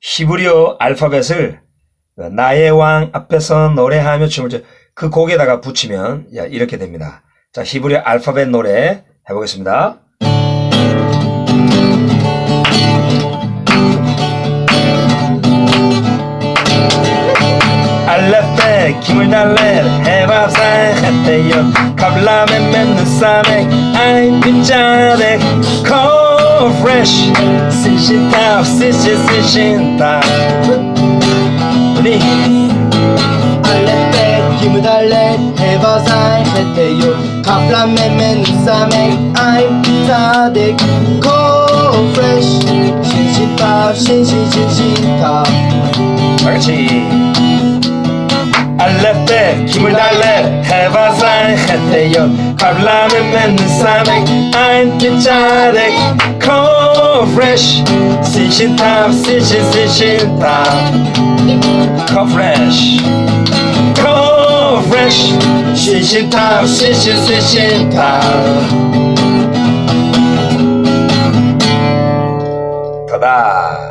히브리어 알파벳을 그 나의 왕 앞에서 노래하며 춤을 춰 그 곡에다가 붙이면 야, 이렇게 됩니다. 자, 히브리어 알파벳 노래 해보겠습니다. 김을 달래 해밥상 햇대요 갑라메 맨눈 싸맥 아이 빗자대 fresh. Sıçıtar, sıçı sıçıntar Hadi Halletmek, kimi hallet Heva zahmette yok Kaplan memen samek I'm sadık Go fresh. Sıçıtar, sıçı sıçıntar Merci البته کی مدله حوازن خطه یا قبلا من سمک این که چرک کن fresh, sitting time, sitting, sitting time. Come fresh, come fresh, sitting time, sitting, sitting time. Ta-da!